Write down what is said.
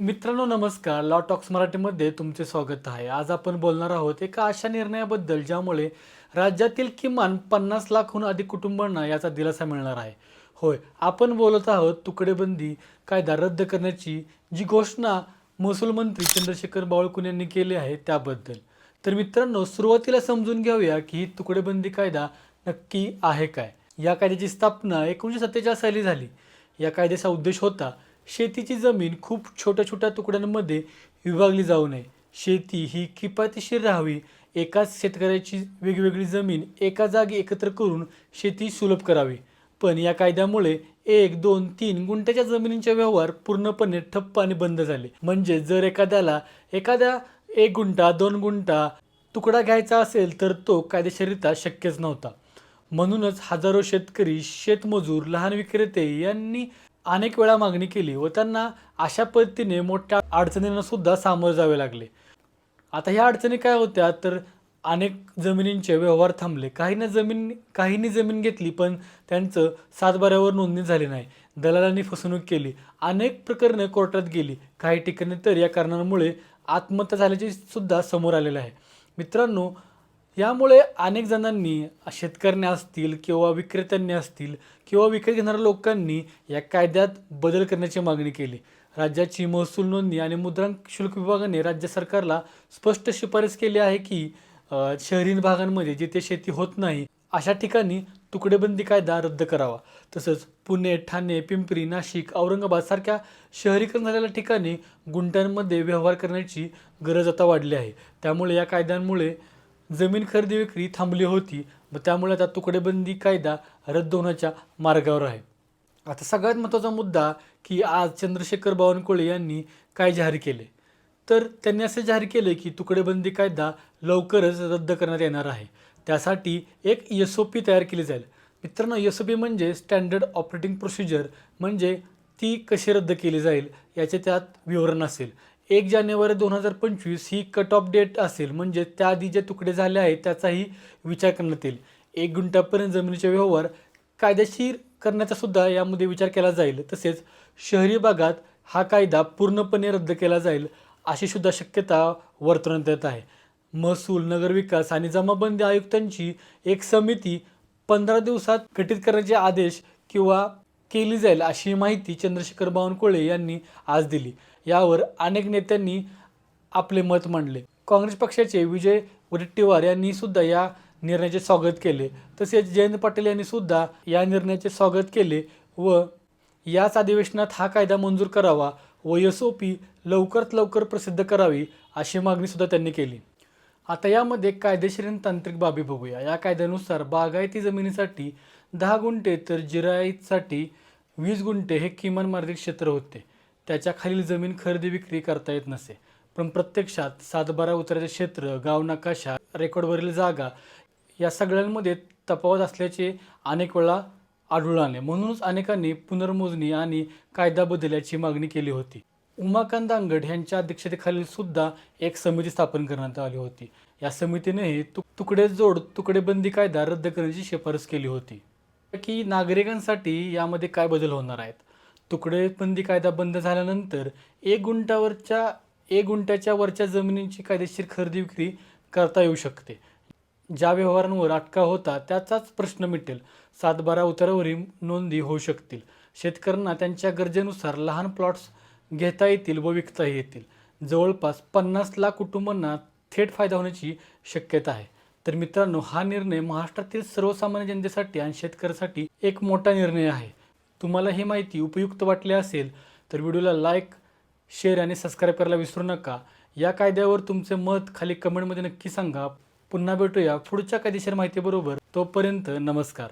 मित्रांनो नमस्कार. Law talks मराठीमध्ये तुमचे स्वागत आहे. आज आपण बोलणार आहोत एका अशा निर्णयाबद्दल ज्यामुळे राज्यातील किमान पन्नास लाखहून अधिक कुटुंबांना याचा दिलासा मिळणार आहे. होय आपण बोलत आहोत तुकडेबंदी कायदा रद्द करण्याची जी घोषणा महसूल मंत्री चंद्रशेखर बावळकुण यांनी केली आहे त्याबद्दल. तर मित्रांनो सुरुवातीला समजून घेऊया की ही तुकडेबंदी कायदा नक्की आहे काय. या कायद्याची स्थापना एकोणीसशे सत्तेचाळीस साली झाली. या कायद्याचा उद्देश होता शेतीची जमीन खूप छोट्या छोट्या तुकड्यांमध्ये विभागली जाऊ नये. शेती ही किफायतशीर राहावी. एकाच शेतकऱ्याची वेगवेगळी जमीन एका जागी एकत्र करून शेती सुलभ करावी. पण या कायद्यामुळे एक दोन तीन गुंठ्याच्या जमिनींचे व्यवहार पूर्णपणे ठप्प आणि बंद झाले. म्हणजे जर एखाद्याला एखाद्या एक गुंठा दोन गुंठा तुकडा घ्यायचा असेल तर तो कायदेशीरित्या शक्यच नव्हता. म्हणूनच हजारो शेतकरी शेतमजूर लहान विक्रेते यांनी अनेक वेळा मागणी केली व त्यांना अशा पद्धतीने मोठ्या अडचणींना सुद्धा सामोरे जावे लागले. आता ह्या अडचणी काय होत्या? तर अनेक जमिनींचे व्यवहार थांबले. काहींना जमीन काहींनी जमीन घेतली पण त्यांचं सातबाऱ्यावर नोंदणी झाली नाही. दलालांनी फसवणूक केली. अनेक प्रकरणं कोर्टात गेली. काही ठिकाणी तर या कारणांमुळे आत्महत्या झाल्याचे सुद्धा समोर आलेलं आहे. मित्रांनो यामुळे अनेक जणांनी शेतकऱ्यांनी असतील किंवा विक्रेत्यांनी असतील किंवा विकत घेणाऱ्या लोकांनी या कायद्यात बदल करण्याची मागणी केली. राज्याची महसूल नोंदणी आणि मुद्रांक शुल्क विभागाने राज्य सरकारला स्पष्ट शिफारस केली आहे की शहरी भागांमध्ये जिथे शेती होत नाही अशा ठिकाणी तुकडेबंदी कायदा रद्द करावा. तसंच पुणे ठाणे पिंपरी नाशिक औरंगाबाद सारख्या शहरीकरण झालेल्या ठिकाणी गुंठ्यांमध्ये व्यवहार करण्याची गरज आता वाढली आहे. त्यामुळे या कायद्यांमुळे जमीन खरेदी विक्री थांबली होती व त्यामुळे आता तुकडेबंदी कायदा रद्द होण्याच्या मार्गावर आहे. आता सगळ्यात महत्त्वाचा मुद्दा की आज चंद्रशेखर बावनकुळे यांनी काय जाहीर केले? तर त्यांनी असे जाहीर केले की तुकडेबंदी कायदा लवकरच रद्द करण्यात येणार आहे. त्यासाठी एक एस ओ पी तयार केली जाईल. मित्रांनो एस ओ पी म्हणजे स्टँडर्ड ऑपरेटिंग प्रोसिजर म्हणजे ती कशी रद्द केली जाईल याचे त्यात विवरण असेल. एक जानेवारी दोन हजार पंचवीस ही कट ऑफ डेट असेल. म्हणजे त्याआधी जे तुकडे झाले आहेत त्याचाही विचार करण्यात येईल. एक गुंठापर्यंत जमिनीचे व्यवहार कायदेशीर करण्याचा सुद्धा यामध्ये विचार केला जाईल. तसेच शहरी भागात हा कायदा पूर्णपणे रद्द केला जाईल अशी सुद्धा शक्यता वर्तवण्यात येत आहे. महसूल नगरविकास आणि जमाबंदी आयुक्तांची एक समिती पंधरा दिवसात गठीत करण्याचे आदेश किंवा केली जाईल अशी माहिती चंद्रशेखर बावनकुळे यांनी आज दिली. यावर अनेक नेत्यांनी आपले मत मांडले. काँग्रेस पक्षाचे विजय वडेट्टीवार यांनी सुद्धा या निर्णयाचे स्वागत केले. तसेच जयंत पाटील यांनी सुद्धा या निर्णयाचे स्वागत केले व याच अधिवेशनात हा कायदा मंजूर करावा व एस ओ पी लवकरात लवकर प्रसिद्ध करावी अशी मागणी सुद्धा त्यांनी केली. आता यामध्ये कायदेशीर आणि तांत्रिक बाबी बघूया. या कायद्यानुसार बागायती जमिनीसाठी दहा गुंठे तर जिरायतसाठी वीस गुंठे हे किमान मर्यादित क्षेत्र होते. त्याच्या खालील जमीन खरेदी विक्री करता येत नसे. पण प्रत्यक्षात सातबारा उतराचे क्षेत्र गाव नकाशा रेकॉर्डवरील जागा या सगळ्यांमध्ये तफावत असल्याचे अनेक वेळा आढळून आले. म्हणूनच अनेकांनी पुनर्मोजणी आणि कायदा बदल याची मागणी केली होती. उमाकांत दांगड यांच्या अध्यक्षतेखालील सुद्धा एक समिती स्थापन करण्यात आली होती. या समितीनेही तुक तुकडे जोड तुकडेबंदी कायदा रद्द करण्याची शिफारस केली होती. की नागरिकांसाठी यामध्ये काय बदल होणार आहेत? तुकडेबंदी कायदा बंद झाल्यानंतर एक गुंठावरच्या एक गुंठ्याच्या वरच्या जमिनींची कायदेशीर खरेदी विक्री करता येऊ शकते. ज्या व्यवहारांवर अटका होता त्याचाच प्रश्न मिटेल. सातबारा उतारावरील नोंदी होऊ शकतील. शेतकऱ्यांना त्यांच्या गरजेनुसार लहान प्लॉट्स घेता येतील व विकता येतील. जवळपास पन्नास लाख कुटुंबांना थेट फायदा होण्याची शक्यता आहे. तर मित्रांनो हा निर्णय महाराष्ट्रातील सर्वसामान्य जनतेसाठी आणि शेतकऱ्यासाठी एक मोठा निर्णय आहे. तुम्हाला ही माहिती उपयुक्त वाटली असेल तर व्हिडिओला लाईक शेअर आणि सबस्क्राईब करायला विसरू नका. या कायद्यावर तुमचे मत खाली कमेंटमध्ये नक्की सांगा. पुन्हा भेटूया पुढच्या कायदेशीर माहितीबरोबर. तोपर्यंत नमस्कार.